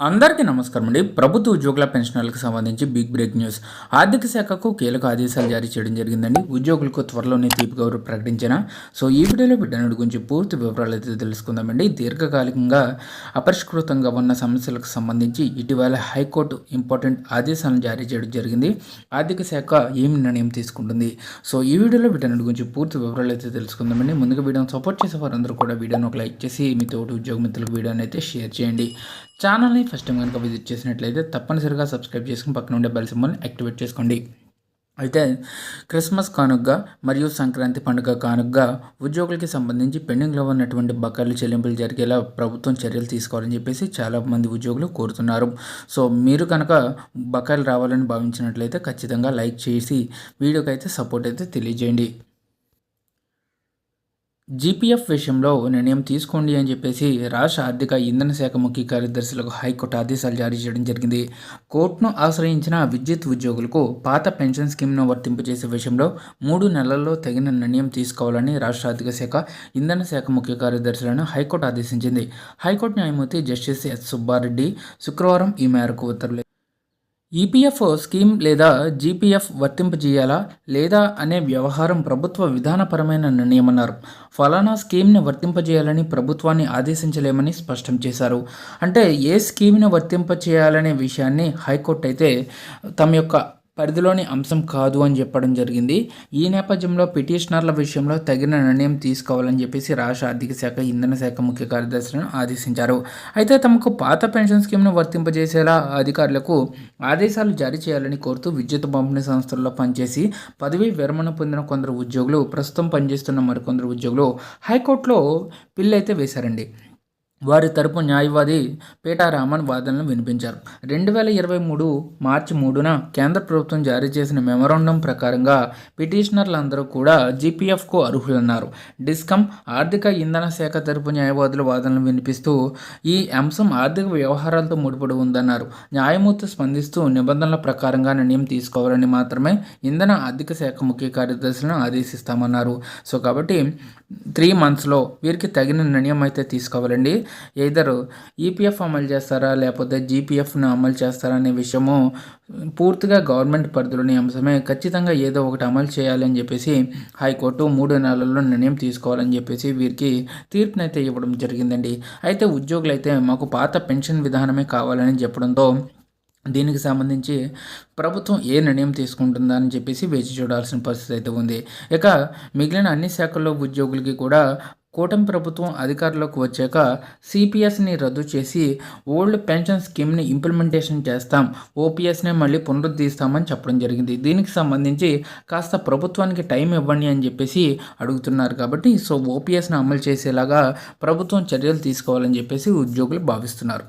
అందరికీ నమస్కారం అండి. ప్రభుత్వ ఉద్యోగుల పెన్షనర్లకు సంబంధించి బిగ్ బ్రేక్ న్యూస్. ఆర్థిక శాఖకు కీలక ఆదేశాలు జారీ చేయడం జరిగిందండి. ఉద్యోగులకు త్వరలోనే తీపి గౌరవ ప్రకటించిన. సో ఈ వీడియోలో బిడ్డనుడి గురించి పూర్తి వివరాలు అయితే తెలుసుకుందామండి. దీర్ఘకాలికంగా అపరిష్కృతంగా ఉన్న సమస్యలకు సంబంధించి ఇటీవల హైకోర్టు ఇంపార్టెంట్ ఆదేశాలను జారీ చేయడం జరిగింది. ఆర్థిక శాఖ ఏమి నిర్ణయం తీసుకుంటుంది? సో ఈ వీడియోలో బిడ్డనుడి గురించి పూర్తి వివరాలు అయితే తెలుసుకుందామండి. ముందుగా వీడియోని సపోర్ట్ చేసే వారందరూ కూడా వీడియోని ఒక లైక్ చేసి మీ తోటి ఉద్యోగ మిత్రులకు వీడియోని అయితే షేర్ చేయండి. ఛానల్ని ఫస్ట్ టైం కనుక విజిట్ చేసినట్లయితే తప్పనిసరిగా సబ్స్క్రైబ్ చేసుకుని పక్కన ఉండే బెల్ సింబల్ని యాక్టివేట్ చేసుకోండి. అయితే క్రిస్మస్ కానుగ్గా మరియు సంక్రాంతి పండుగ కానుగ్గా ఉద్యోగులకి సంబంధించి పెండింగ్లో ఉన్నటువంటి బకాయిలు చెల్లింపులు జరిగేలా ప్రభుత్వం చర్యలు తీసుకోవాలని చెప్పేసి చాలామంది ఉద్యోగులు కోరుతున్నారు. సో మీరు కనుక బకాయిలు రావాలని భావించినట్లయితే ఖచ్చితంగా లైక్ చేసి వీడియోకి అయితే సపోర్ట్ అయితే తెలియజేయండి. జీపీఎఫ్ విషయంలో నిర్ణయం తీసుకోండి అని చెప్పేసి రాష్ట్ర ఆర్థిక ఇంధన శాఖ ముఖ్య కార్యదర్శులకు హైకోర్టు ఆదేశాలు జారీ చేయడం జరిగింది. కోర్టును ఆశ్రయించిన విద్యుత్ ఉద్యోగులకు పాత పెన్షన్ స్కీమ్ను వర్తింపజేసే విషయంలో మూడు నెలల్లో తగిన నిర్ణయం తీసుకోవాలని రాష్ట్ర ఆర్థిక శాఖ ఇంధన శాఖ ముఖ్య కార్యదర్శులను హైకోర్టు ఆదేశించింది. హైకోర్టు న్యాయమూర్తి జస్టిస్ ఎస్ సుబ్బారెడ్డి శుక్రవారం ఈ మేరకు ఉత్తర్వులు ఈపీఎఫ్ఓ స్కీమ్ లేదా జీపీఎఫ్ వర్తింపజేయాలా లేదా అనే వ్యవహారం ప్రభుత్వ విధానపరమైన నిర్ణయమన్నారు ఫలానా స్కీమ్ని వర్తింపజేయాలని ప్రభుత్వాన్ని ఆదేశించలేమని స్పష్టం చేశారు. అంటే ఏ స్కీమ్ని వర్తింపజేయాలనే విషయాన్ని హైకోర్టు అయితే తమ యొక్క పరిధిలోని అంశం కాదు అని చెప్పడం జరిగింది. ఈ నేపథ్యంలో పిటిషనర్ల విషయంలో తగిన నిర్ణయం తీసుకోవాలని చెప్పేసి రాష్ట్ర ఆర్థిక శాఖ ఇంధన శాఖ ముఖ్య కార్యదర్శులను ఆదేశించారు. అయితే తమకు పాత పెన్షన్ స్కీమ్ను వర్తింపజేసేలా అధికారులకు ఆదేశాలు జారీ చేయాలని కోరుతూ విద్యుత్ పంపిణీ సంస్థల్లో పనిచేసి పదవీ విరమణ పొందిన కొందరు ఉద్యోగులు ప్రస్తుతం పనిచేస్తున్న మరికొందరు ఉద్యోగులు హైకోర్టులో పిల్లైతే వేశారండి. వారి తరపు న్యాయవాది పీటారామన్ వాదనలు వినిపించారు. రెండు వేల ఇరవై మూడు మార్చి మూడున కేంద్ర ప్రభుత్వం జారీ చేసిన మెమరాండం ప్రకారంగా పిటిషనర్లందరూ కూడా జీపీఎఫ్కు అర్హులన్నారు. డిస్కమ్ ఆర్థిక ఇంధన శాఖ తరపు న్యాయవాదుల వాదనలు వినిపిస్తూ ఈ అంశం ఆర్థిక వ్యవహారాలతో ముడిపడి ఉందన్నారు. న్యాయమూర్తి స్పందిస్తూ నిబంధనల ప్రకారంగా నిర్ణయం తీసుకోవాలని మాత్రమే ఇంధన ఆర్థిక శాఖ ముఖ్య కార్యదర్శులను ఆదేశిస్తామన్నారు. సో కాబట్టి త్రీ మంత్స్లో వీరికి తగిన నిర్ణయం అయితే తీసుకోవాలండి. ఇద్దరు ఈపీఎఫ్ అమలు చేస్తారా? లేకపోతే జీపీఎఫ్ను అమలు చేస్తారా అనే విషయము పూర్తిగా గవర్నమెంట్ పరిధిలోని అంశమే. ఖచ్చితంగా ఏదో ఒకటి అమలు చేయాలని చెప్పేసి హైకోర్టు మూడు నెలల్లో నిర్ణయం తీసుకోవాలని చెప్పేసి వీరికి తీర్పునైతే ఇవ్వడం జరిగిందండి. అయితే ఉద్యోగులు అయితే మాకు పాత పెన్షన్ విధానమే కావాలని చెప్పడంతో దీనికి సంబంధించి ప్రభుత్వం ఏ నిర్ణయం తీసుకుంటుందా అని చెప్పేసి వేచి చూడాల్సిన పరిస్థితి అయితే ఉంది. ఇక మిగిలిన అన్ని శాఖల్లో ఉద్యోగులకి కూడా కూటమి ప్రభుత్వం అధికారంలోకి వచ్చాక సిపిఎస్ని రద్దు చేసి ఓల్డ్ పెన్షన్ స్కీమ్ని ఇంప్లిమెంటేషన్ చేస్తాం. ఓపీఎస్ని మళ్ళీ పునరుద్ధరిస్తామని చెప్పడం జరిగింది. దీనికి సంబంధించి కాస్త ప్రభుత్వానికి టైం ఇవ్వండి అని చెప్పేసి అడుగుతున్నారు కాబట్టి సో ఓపీఎస్ని అమలు చేసేలాగా ప్రభుత్వం చర్యలు తీసుకోవాలని చెప్పేసి ఉద్యోగులు భావిస్తున్నారు.